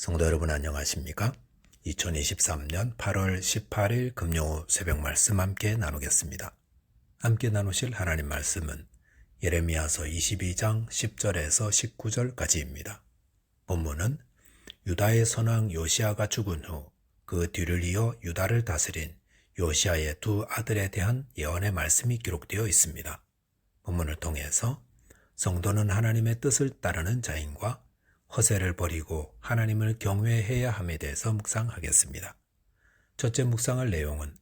성도 여러분 안녕하십니까? 2023년 8월 18일 금요 후 새벽 말씀 함께 나누겠습니다. 함께 나누실 하나님 말씀은 예레미야서 22장 10절에서 19절까지입니다. 본문은 유다의 선왕 요시아가 죽은 후 그 뒤를 이어 유다를 다스린 요시아의 두 아들에 대한 예언의 말씀이 기록되어 있습니다. 본문을 통해서 성도는 하나님의 뜻을 따르는 자인과 허세를 버리고 하나님을 경외해야 함에 대해서 묵상하겠습니다. 첫째 묵상할 내용은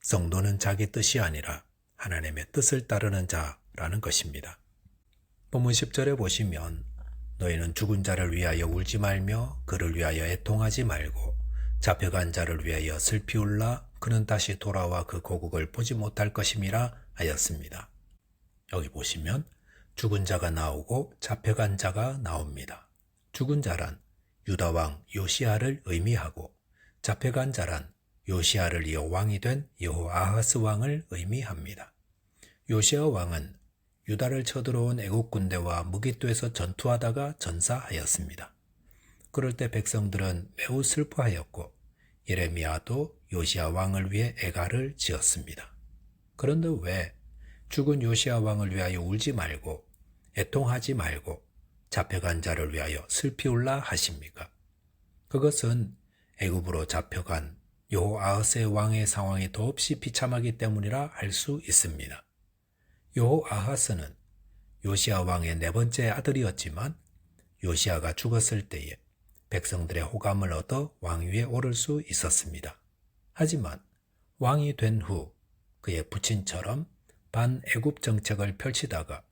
성도는 자기 뜻이 아니라 하나님의 뜻을 따르는 자라는 것입니다. 본문 10절에 보시면 너희는 죽은 자를 위하여 울지 말며 그를 위하여 애통하지 말고 잡혀간 자를 위하여 슬피 울라 그는 다시 돌아와 그 고국을 보지 못할 것임이라 하였습니다. 여기 보시면 죽은 자가 나오고 잡혀간 자가 나옵니다. 죽은 자란 유다 왕 요시아를 의미하고 잡혀간 자란 요시아를 이어 왕이 된 여호 아하스 왕을 의미합니다. 요시아 왕은 유다를 쳐들어온 애국 군대와 무기토에서 전투하다가 전사하였습니다. 그럴 때 백성들은 매우 슬퍼하였고 예레미야도 요시아 왕을 위해 애가를 지었습니다. 그런데 왜 죽은 요시아 왕을 위하여 울지 말고 애통하지 말고 잡혀간 자를 위하여 슬피 울라 하십니까? 그것은 애굽으로 잡혀간 여호아하스의 왕의 상황이 더없이 비참하기 때문이라 할 수 있습니다. 여호아하스는 요시아 왕의 네 번째 아들이었지만 요시아가 죽었을 때에 백성들의 호감을 얻어 왕위에 오를 수 있었습니다. 하지만 왕이 된 후 그의 부친처럼 반애굽 정책을 펼치다가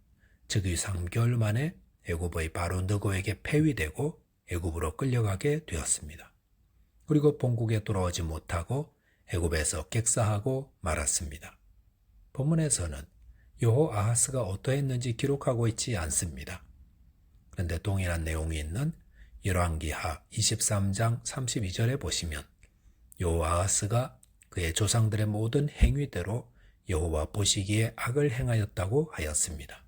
즉위 3개월 만에 애굽의 바로 느고에게 폐위되고 애굽으로 끌려가게 되었습니다. 그리고 본국에 돌아오지 못하고 애굽에서 객사하고 말았습니다. 본문에서는 여호 아하스가 어떠했는지 기록하고 있지 않습니다. 그런데 동일한 내용이 있는 열왕기하 23장 32절에 보시면 여호 아하스가 그의 조상들의 모든 행위대로 여호와 보시기에 악을 행하였다고 하였습니다.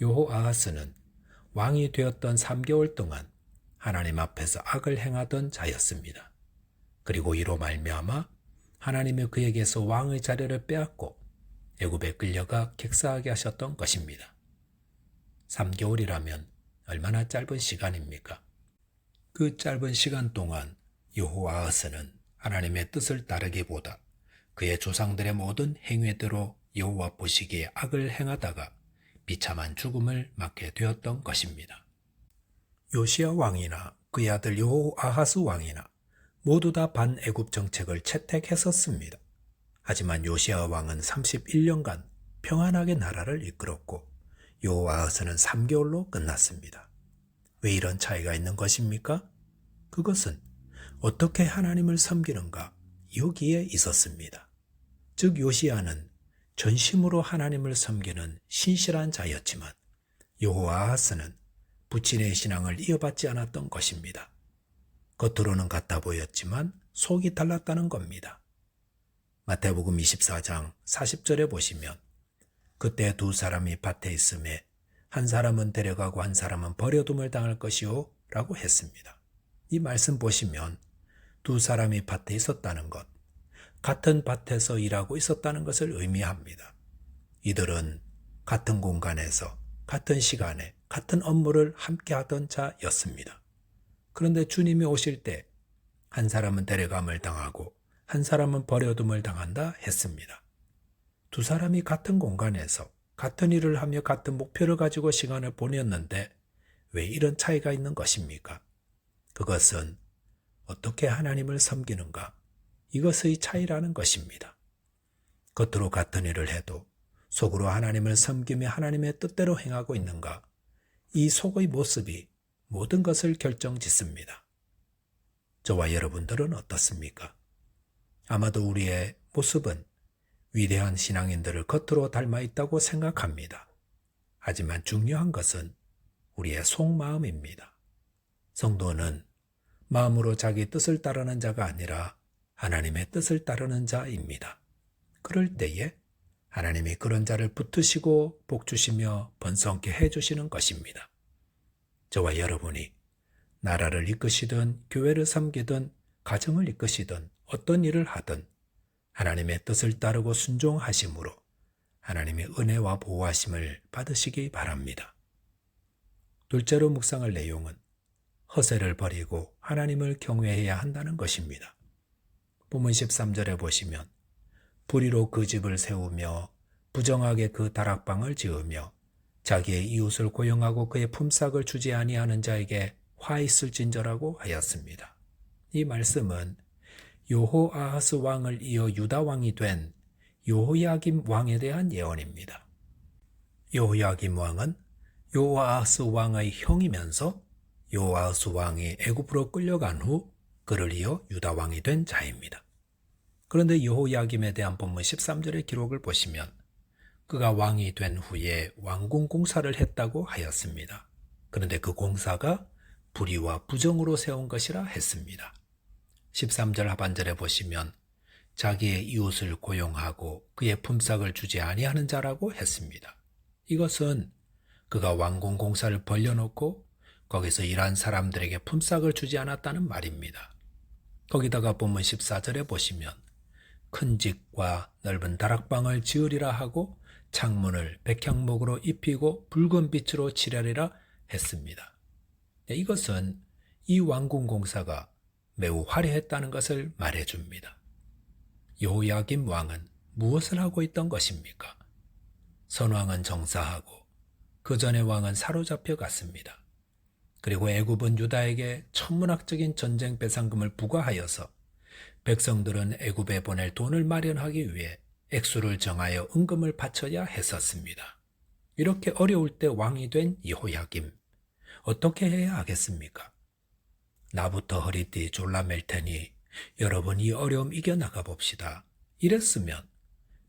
여호 아하스는 왕이 되었던 3개월 동안 하나님 앞에서 악을 행하던 자였습니다. 그리고 이로 말미암아 하나님이 그에게서 왕의 자리를 빼앗고 애굽에 끌려가 객사하게 하셨던 것입니다. 3개월이라면 얼마나 짧은 시간입니까? 그 짧은 시간 동안 여호와하스는 하나님의 뜻을 따르기보다 그의 조상들의 모든 행위대로 여호와 보시기에 악을 행하다가 비참한 죽음을 맞게 되었던 것입니다. 요시아 왕이나 그의 아들 여호아하스 왕이나 모두 다 반애굽 정책을 채택했었습니다. 하지만 요시아 왕은 31년간 평안하게 나라를 이끌었고 여호아하스는 3개월로 끝났습니다. 왜 이런 차이가 있는 것입니까? 그것은 어떻게 하나님을 섬기는가 여기에 있었습니다. 즉 요시아는 전심으로 하나님을 섬기는 신실한 자였지만 여호아하스는 부친의 신앙을 이어받지 않았던 것입니다. 겉으로는 같아 보였지만 속이 달랐다는 겁니다. 마태복음 24장 40절에 보시면 그때 두 사람이 밭에 있음에 한 사람은 데려가고 한 사람은 버려둠을 당할 것이요 라고 했습니다. 이 말씀 보시면 두 사람이 밭에 있었다는 것, 같은 밭에서 일하고 있었다는 것을 의미합니다. 이들은 같은 공간에서 같은 시간에 같은 업무를 함께 하던 자였습니다. 그런데 주님이 오실 때 한 사람은 데려감을 당하고 한 사람은 버려둠을 당한다 했습니다. 두 사람이 같은 공간에서 같은 일을 하며 같은 목표를 가지고 시간을 보냈는데 왜 이런 차이가 있는 것입니까? 그것은 어떻게 하나님을 섬기는가? 이것의 차이라는 것입니다. 겉으로 같은 일을 해도 속으로 하나님을 섬기며 하나님의 뜻대로 행하고 있는가? 이 속의 모습이 모든 것을 결정 짓습니다. 저와 여러분들은 어떻습니까? 아마도 우리의 모습은 위대한 신앙인들을 겉으로 닮아 있다고 생각합니다. 하지만 중요한 것은 우리의 속마음입니다. 성도는 마음으로 자기 뜻을 따르는 자가 아니라 하나님의 뜻을 따르는 자입니다. 그럴 때에 하나님이 그런 자를 붙으시고 복 주시며 번성케 해 주시는 것입니다. 저와 여러분이 나라를 이끄시든 교회를 섬기든 가정을 이끄시든 어떤 일을 하든 하나님의 뜻을 따르고 순종하심으로 하나님의 은혜와 보호하심을 받으시기 바랍니다. 둘째로 묵상할 내용은 허세를 버리고 하나님을 경외해야 한다는 것입니다. 본문 13절에 보시면 불의로 그 집을 세우며 부정하게 그 다락방을 지으며 자기의 이웃을 고용하고 그의 품삯을 주지 아니하는 자에게 화 있을진저라고 하였습니다. 이 말씀은 요호아하스 왕을 이어 유다 왕이 된 요호야김 왕에 대한 예언입니다. 요호야김 왕은 요아하스 왕의 형이면서 요아하스 왕이 애굽으로 끌려간 후 그를 이어 유다 왕이 된 자입니다. 그런데 여호야김에 대한 본문 13절의 기록을 보시면 그가 왕이 된 후에 왕궁 공사를 했다고 하였습니다. 그런데 그 공사가 불의와 부정으로 세운 것이라 했습니다. 13절 하반절에 보시면 자기의 이웃을 고용하고 그의 품삯을 주지 아니하는 자라고 했습니다. 이것은 그가 왕궁 공사를 벌려놓고 거기서 일한 사람들에게 품삯을 주지 않았다는 말입니다. 거기다가 본문 14절에 보시면 큰 집과 넓은 다락방을 지으리라 하고 창문을 백향목으로 입히고 붉은 빛으로 칠하리라 했습니다. 네, 이것은 이 왕궁 공사가 매우 화려했다는 것을 말해줍니다. 요야김 왕은 무엇을 하고 있던 것입니까? 선왕은 정사하고 그 전의 왕은 사로잡혀 갔습니다. 그리고 애굽은 유다에게 천문학적인 전쟁 배상금을 부과하여서 백성들은 애굽에 보낼 돈을 마련하기 위해 액수를 정하여 은금을 바쳐야 했었습니다. 이렇게 어려울 때 왕이 된 이호야김 어떻게 해야 하겠습니까? 나부터 허리띠 졸라맬 테니 여러분 이 어려움 이겨나가 봅시다. 이랬으면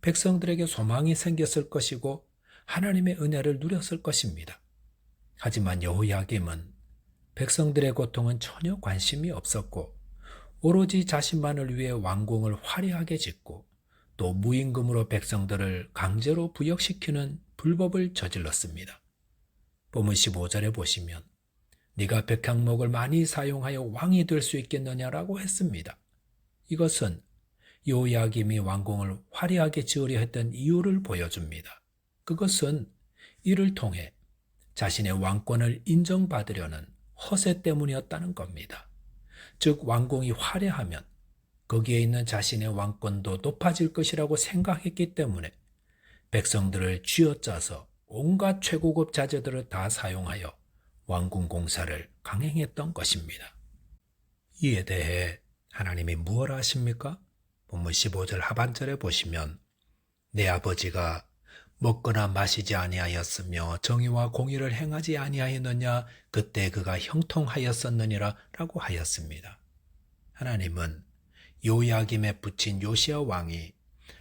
백성들에게 소망이 생겼을 것이고 하나님의 은혜를 누렸을 것입니다. 하지만 여호야김은 백성들의 고통은 전혀 관심이 없었고 오로지 자신만을 위해 왕궁을 화려하게 짓고 또 무임금으로 백성들을 강제로 부역시키는 불법을 저질렀습니다. 본문 15절에 보시면 네가 백향목을 많이 사용하여 왕이 될 수 있겠느냐라고 했습니다. 이것은 요야김이 왕궁을 화려하게 지으려 했던 이유를 보여줍니다. 그것은 이를 통해 자신의 왕권을 인정받으려는 허세 때문이었다는 겁니다. 즉 왕궁이 화려하면 거기에 있는 자신의 왕권도 높아질 것이라고 생각했기 때문에 백성들을 쥐어짜서 온갖 최고급 자재들을 다 사용하여 왕궁 공사를 강행했던 것입니다. 이에 대해 하나님이 무엇 하십니까? 본문 15절 하반절에 보시면 내 아버지가 먹거나 마시지 아니하였으며 정의와 공의를 행하지 아니하였느냐 그때 그가 형통하였었느니라 라고 하였습니다. 하나님은 요야김에 붙인 요시아 왕이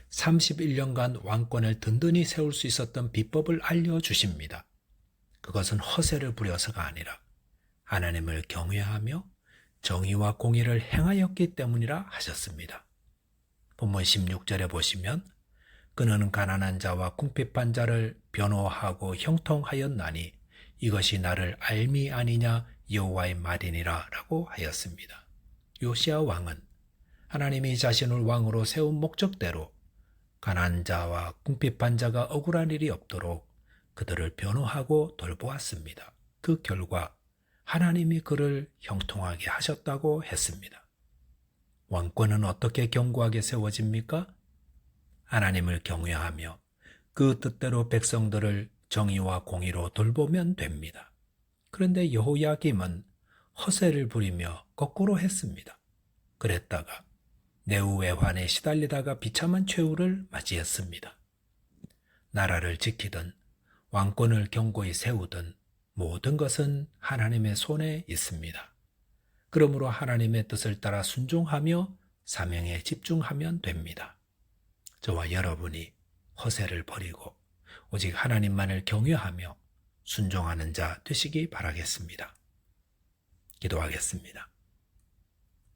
31년간 왕권을 든든히 세울 수 있었던 비법을 알려 주십니다. 그것은 허세를 부려서가 아니라 하나님을 경외하며 정의와 공의를 행하였기 때문이라 하셨습니다. 본문 16절에 보시면 그는 가난한 자와 궁핍한 자를 변호하고 형통하였나니 이것이 나를 알미 아니냐 여호와의 말이니라라고 하였습니다. 요시아 왕은 하나님이 자신을 왕으로 세운 목적대로 가난한 자와 궁핍한 자가 억울한 일이 없도록 그들을 변호하고 돌보았습니다. 그 결과 하나님이 그를 형통하게 하셨다고 했습니다. 왕권은 어떻게 견고하게 세워집니까? 하나님을 경외하며 그 뜻대로 백성들을 정의와 공의로 돌보면 됩니다. 그런데 여호야김은 허세를 부리며 거꾸로 했습니다. 그랬다가 내후의 환에 시달리다가 비참한 최후를 맞이했습니다. 나라를 지키든 왕권을 견고히 세우든 모든 것은 하나님의 손에 있습니다. 그러므로 하나님의 뜻을 따라 순종하며 사명에 집중하면 됩니다. 저와 여러분이 허세를 버리고 오직 하나님만을 경외하며 순종하는 자 되시기 바라겠습니다. 기도하겠습니다.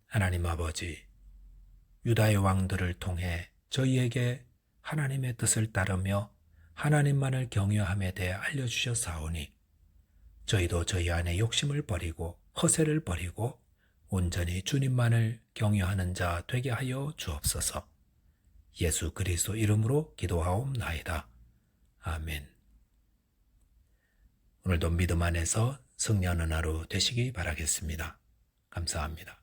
하나님 아버지, 유다의 왕들을 통해 저희에게 하나님의 뜻을 따르며 하나님만을 경외함에 대해 알려주셨사오니 저희도 저희 안에 욕심을 버리고 허세를 버리고 온전히 주님만을 경외하는 자 되게 하여 주옵소서. 예수 그리스도 이름으로 기도하옵나이다. 아멘. 오늘도 믿음 안에서 승리하는 하루 되시기 바라겠습니다. 감사합니다.